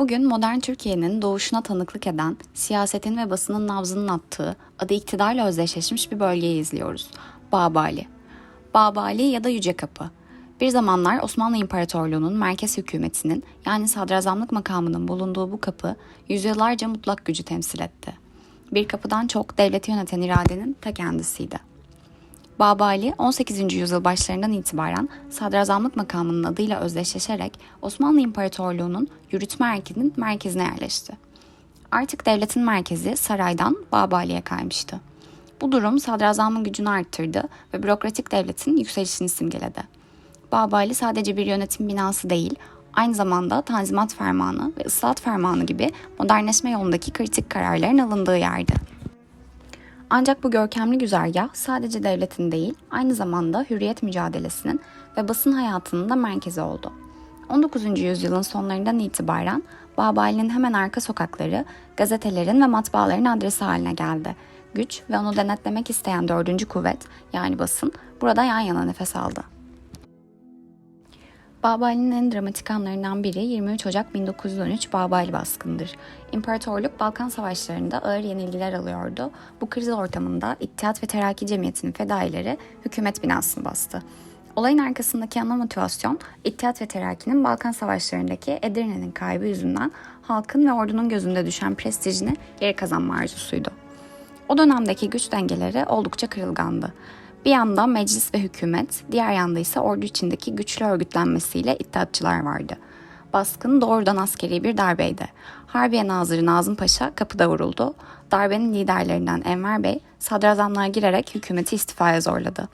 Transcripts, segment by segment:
Bugün modern Türkiye'nin doğuşuna tanıklık eden, siyasetin ve basının nabzının attığı, adı iktidarla özdeşleşmiş bir bölgeyi izliyoruz. Babali. Babali ya da Yüce Kapı. Bir zamanlar Osmanlı İmparatorluğu'nun merkez hükümetinin yani sadrazamlık makamının bulunduğu bu kapı yüzyıllarca mutlak gücü temsil etti. Bir kapıdan çok devleti yöneten iradenin ta kendisiydi. Babali 18. yüzyıl başlarından itibaren sadrazamlık makamının adıyla özdeşleşerek Osmanlı İmparatorluğu'nun yürütme erkinin merkezine yerleşti. Artık devletin merkezi saraydan Babali'ye kaymıştı. Bu durum sadrazamın gücünü arttırdı ve bürokratik devletin yükselişini simgeledi. Babali sadece bir yönetim binası değil, aynı zamanda Tanzimat Fermanı ve Islahat Fermanı gibi modernleşme yolundaki kritik kararların alındığı yerdi. Ancak bu görkemli güzergah sadece devletin değil, aynı zamanda hürriyet mücadelesinin ve basın hayatının da merkezi oldu. 19. yüzyılın sonlarından itibaren Babali'nin hemen arka sokakları gazetelerin ve matbaaların adresi haline geldi. Güç ve onu denetlemek isteyen dördüncü kuvvet yani basın burada yan yana nefes aldı. Babali'nin en dramatik anlarından biri 23 Ocak 1913 Babali baskınıdır. İmparatorluk Balkan Savaşları'nda ağır yenilgiler alıyordu. Bu kriz ortamında İttihat ve Terakki Cemiyeti'nin fedaileri hükümet binasını bastı. Olayın arkasındaki ana motivasyon İttihat ve Terakki'nin Balkan Savaşları'ndaki Edirne'nin kaybı yüzünden halkın ve ordunun gözünde düşen prestijini geri kazanma arzusuydu. O dönemdeki güç dengeleri oldukça kırılgandı. Bir yanda meclis ve hükümet, diğer yanda ise ordu içindeki güçlü örgütlenmesiyle iddiatçılar vardı. Baskın doğrudan askeri bir darbeydi. Harbiye Nazırı Nazım Paşa kapıda vuruldu. Darbenin liderlerinden Enver Bey sadrazamlığa girerek hükümeti istifaya zorladı.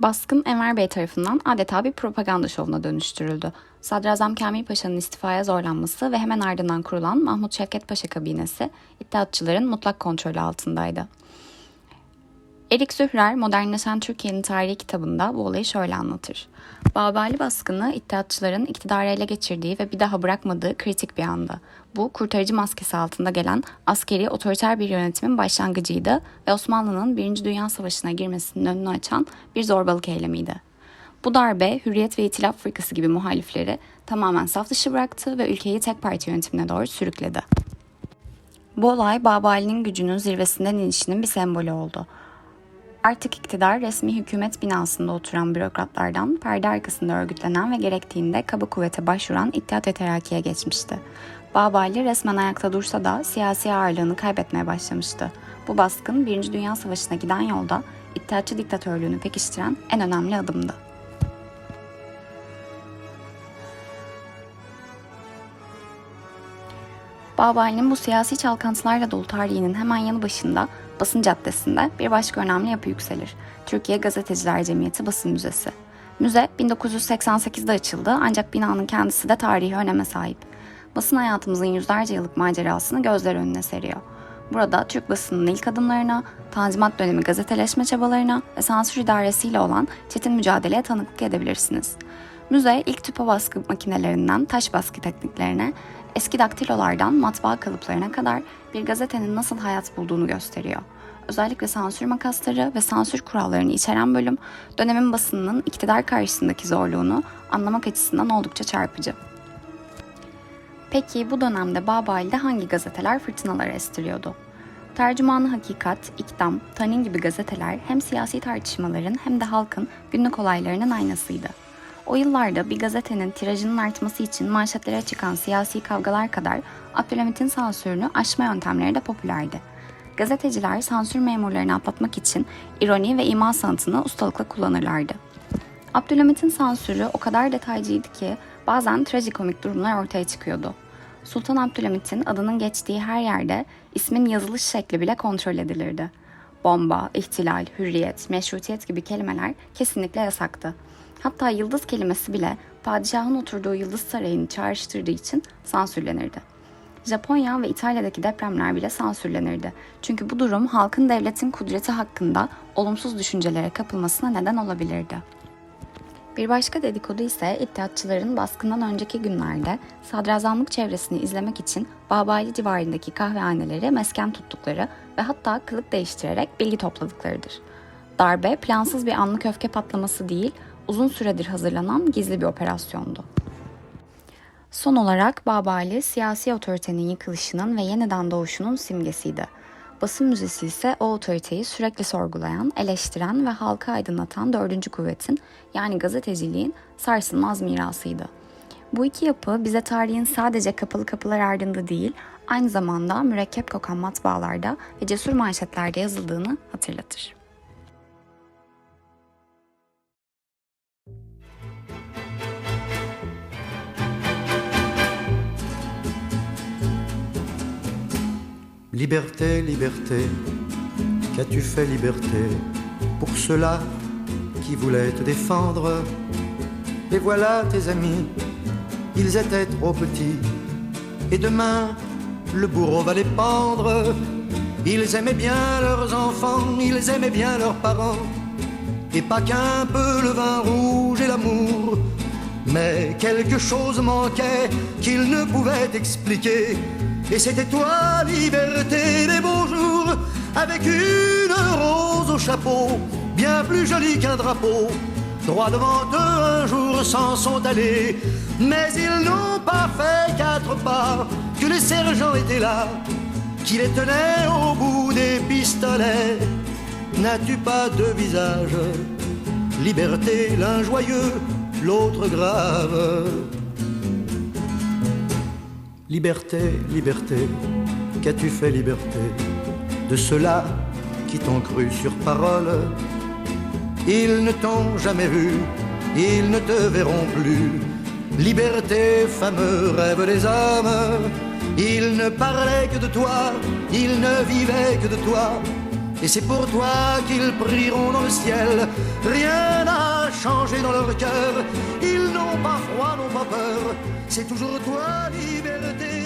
Baskın Enver Bey tarafından adeta bir propaganda şovuna dönüştürüldü. Sadrazam Kamil Paşa'nın istifaya zorlanması ve hemen ardından kurulan Mahmut Şevket Paşa kabinesi iddiatçıların mutlak kontrolü altındaydı. Erik Zührer Modernleşen Türkiye'nin Tarihi kitabında bu olayı şöyle anlatır. Babali baskını iddiatçıların iktidarı ele geçirdiği ve bir daha bırakmadığı kritik bir anda. Bu kurtarıcı maskesi altında gelen askeri otoriter bir yönetimin başlangıcıydı ve Osmanlı'nın 1. Dünya Savaşı'na girmesinin önünü açan bir zorbalık eylemiydi. Bu darbe Hürriyet ve İtilaf Fırkası gibi muhalifleri tamamen saf dışı bıraktı ve ülkeyi tek parti yönetimine doğru sürükledi. Bu olay Babali'nin gücünün zirvesinden inişinin bir sembolü oldu. Artık iktidar resmi hükümet binasında oturan bürokratlardan perde arkasında örgütlenen ve gerektiğinde kaba kuvvete başvuran İttihat ve Terakki'ye geçmişti. Babali resmen ayakta dursa da siyasi ağırlığını kaybetmeye başlamıştı. Bu baskın 1. Dünya Savaşı'na giden yolda İttihatçı diktatörlüğünü pekiştiren en önemli adımdı. Babali'nin bu siyasi çalkantılarla dolu tarihinin hemen yanı başında Basın Caddesi'nde bir başka önemli yapı yükselir. Türkiye Gazeteciler Cemiyeti Basın Müzesi. Müze 1988'de açıldı ancak binanın kendisi de tarihi öneme sahip. Basın hayatımızın yüzlerce yıllık macerasını gözler önüne seriyor. Burada Türk basınının ilk adımlarına, Tanzimat dönemi gazeteleşme çabalarına ve sansür idaresiyle olan çetin mücadeleye tanıklık edebilirsiniz. Müze ilk tüpo baskı makinelerinden taş baskı tekniklerine, eski daktilolardan matbaa kalıplarına kadar bir gazetenin nasıl hayat bulduğunu gösteriyor. Özellikle sansür makasları ve sansür kurallarını içeren bölüm, dönemin basınının iktidar karşısındaki zorluğunu anlamak açısından oldukça çarpıcı. Peki bu dönemde Babali'de hangi gazeteler fırtınaları estiriyordu? Tercümanı Hakikat, İkdam, Tanin gibi gazeteler hem siyasi tartışmaların hem de halkın günlük olaylarının aynasıydı. O yıllarda bir gazetenin tirajının artması için manşetlere çıkan siyasi kavgalar kadar Abdülhamit'in sansürünü aşma yöntemleri de popülerdi. Gazeteciler sansür memurlarını atlatmak için ironi ve ima sanatını ustalıkla kullanırlardı. Abdülhamit'in sansürü o kadar detaycıydı ki bazen trajikomik durumlar ortaya çıkıyordu. Sultan Abdülhamit'in adının geçtiği her yerde ismin yazılış şekli bile kontrol edilirdi. Bomba, ihtilal, hürriyet, meşrutiyet gibi kelimeler kesinlikle yasaktı. Hatta yıldız kelimesi bile padişahın oturduğu yıldız sarayını çağrıştırdığı için sansürlenirdi. Japonya ve İtalya'daki depremler bile sansürlenirdi. Çünkü bu durum halkın devletin kudreti hakkında olumsuz düşüncelere kapılmasına neden olabilirdi. Bir başka dedikodu ise iddiatçıların baskından önceki günlerde sadrazamlık çevresini izlemek için Babali civarındaki kahvehaneleri mesken tuttukları ve hatta kılık değiştirerek bilgi topladıklarıdır. Darbe plansız bir anlık öfke patlaması değil, uzun süredir hazırlanan gizli bir operasyondu. Son olarak Babali siyasi otoritenin yıkılışının ve yeniden doğuşunun simgesiydi. Basın müzesi ise o otoriteyi sürekli sorgulayan, eleştiren ve halka aydınlatan dördüncü kuvvetin yani gazeteciliğin sarsılmaz mirasıydı. Bu iki yapı bize tarihin sadece kapalı kapılar ardında değil, aynı zamanda mürekkep kokan matbaalarda ve cesur manşetlerde yazıldığını hatırlatır. Liberté, liberté, qu'as-tu fait liberté pour ceux-là qui voulaient te défendre? Et voilà tes amis, ils étaient trop petits, et demain le bourreau va les pendre. Ils aimaient bien leurs enfants, ils aimaient bien leurs parents, et pas qu'un peu le vin rouge et l'amour. Mais quelque chose manquait qu'ils ne pouvaient expliquer. Et c'était toi, liberté, les beaux jours, avec une rose au chapeau, bien plus jolie qu'un drapeau. Droit devant eux, un jour s'en sont mais ils n'ont pas fait quatre pas, que les sergents étaient là, qui les tenaient au bout des pistolets. N'as-tu pas de visage Liberté, l'un joyeux, l'autre grave. Liberté, liberté, qu'as-tu fait liberté de ceux-là qui t'ont cru sur parole? Ils ne t'ont jamais vu, ils ne te verront plus. Liberté, fameux rêve des hommes, ils ne parlaient que de toi, ils ne vivaient que de toi. Et c'est pour toi qu'ils prieront dans le ciel. Rien n'a changé dans leur cœur. Ils n'ont pas froid, n'ont pas peur. C'est toujours toi, liberté,